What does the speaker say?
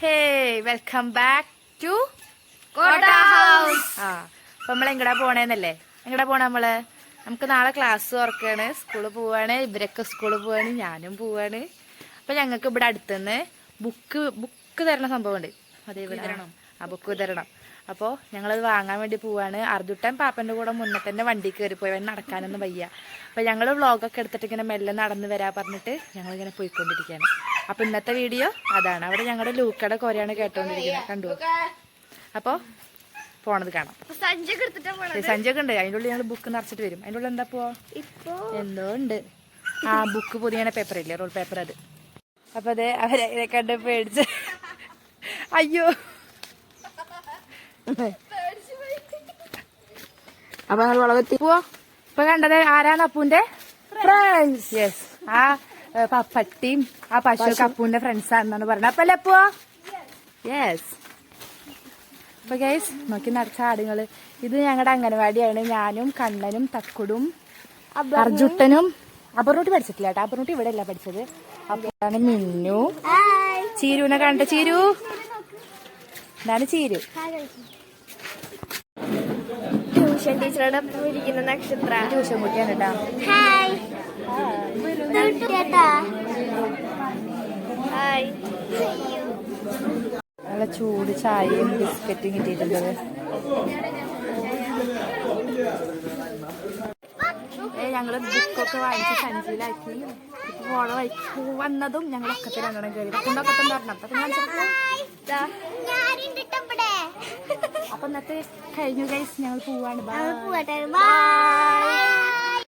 Hey welcome back to Kotta house ആ അപ്പൊ നമ്മൾ എങ്ങടാ പോണേന്നല്ലേ? എങ്ങടാ പോണ നമ്മൾ? നമുക്ക് നാളെ ക്ലാസ് തുറക്കാണ്. സ്കൂളിൽ പോവാണ്. ഇവരൊക്കെ സ്കൂളിൽ പോവാണ്. ഞാനും പോവാണ്. അപ്പൊ ഞങ്ങൾക്ക് ഇവിടെ അടുത്തുനിന്ന് ബുക്ക് ബുക്ക് തരണ സംഭവമുണ്ട് അതെ ഇവിടെ ആ ബുക്ക് തരണം അപ്പോൾ ഞങ്ങളത് വാങ്ങാൻ വേണ്ടി പോവാണ്. അർജുട്ടൻ പാപ്പന്റെ കൂടെ മുന്നേ തന്നെ വണ്ടി കയറി പോയി. അവൻ നടക്കാനൊന്നും വയ്യ. അപ്പോൾ ഞങ്ങൾ വ്ളോഗൊക്കെ എടുത്തിട്ട് ഇങ്ങനെ മെല്ലെ നടന്ന് വരാ പറഞ്ഞിട്ട് ഞങ്ങളിങ്ങനെ പോയിക്കൊണ്ടിരിക്കുകയാണ് അപ്പോൾ ഇന്നത്തെ വീഡിയോ അതാണ്. അവിടെ ഞങ്ങളുടെ ലൂക്കയുടെ കുറയാണ് കേട്ടോണ്ടിരിക്കുന്നത്. കണ്ടു? അപ്പോൾ പോണത് കാണാം. സഞ്ചൊക്കെ ഉണ്ട്. അതിന്റെ ഉള്ളിൽ ഞങ്ങൾ ബുക്ക് നിറച്ചിട്ട് വരും. അതിന്റെ ഉള്ളിൽ എന്താ പോവാ? എന്തോ ഉണ്ട്. ആ ബുക്ക് പുതിയ പേപ്പർ ഇല്ലേ? റോൾ പേപ്പർ അത്. അപ്പൊ അതെ അവരെ കണ്ട് പേടിച്ച്. അയ്യോ. അപ്പൊ ഞങ്ങൾ വളകത്തി പോവോ. ഇപ്പൊ കണ്ടത് ആരാണ് അപ്പുന്റെ ഫ്രണ്ട്സ് യെസ് ആ പട്ടിയും ആ പശു. അപ്പുന്റെ ഫ്രണ്ട്സ് ആണെന്നാണ് പറഞ്ഞത്. അപ്പൊ അല്ലേ യെസ് അപ്പൊ ഗൈസ് നോക്കി നടച്ച ആടുകൾ ഇത് ഞങ്ങളുടെ അംഗനവാടിയാണ് ഞാനും കണ്ണനും തക്കുടും അർജുട്ടനും. അബർണൂട്ടി പഠിച്ചിട്ടില്ല കേട്ടോ. അപർണൂട്ടി ഇവിടെ അല്ല പഠിച്ചത്. അപ്പൊ മിന്നു. ചീരുവിനെ കണ്ട ചീരു. ഇതാണ് ചീരു? ട്യൂഷൻ ടീച്ചറുടെ ഒപ്പം ഇരിക്കുന്ന നക്ഷത്ര. ട്യൂഷൻ കുട്ടിയാണ് കേട്ടോ ഹായ്. ഹായ്. നല്ല ചൂട് ചായയും ബിസ്ക്കറ്റും കിട്ടിയിട്ടുണ്ട്. ഞങ്ങൾ ബുക്കൊക്കെ വാങ്ങിച്ച് സഞ്ചിയിലാക്കി. പോള വൈക്ക് വന്നതും ഞങ്ങൾ ഒക്കത്തിൽ കയറി കൊണ്ടൊക്കെ പറഞ്ഞു. കാണിച്ചെടുക്കാം. അപ്പൊ ഇന്നത്തെ കഴിഞ്ഞു ഗൈസ് ഞങ്ങൾ പോവാണ്. ബൈ പോട്ടെ ബൈ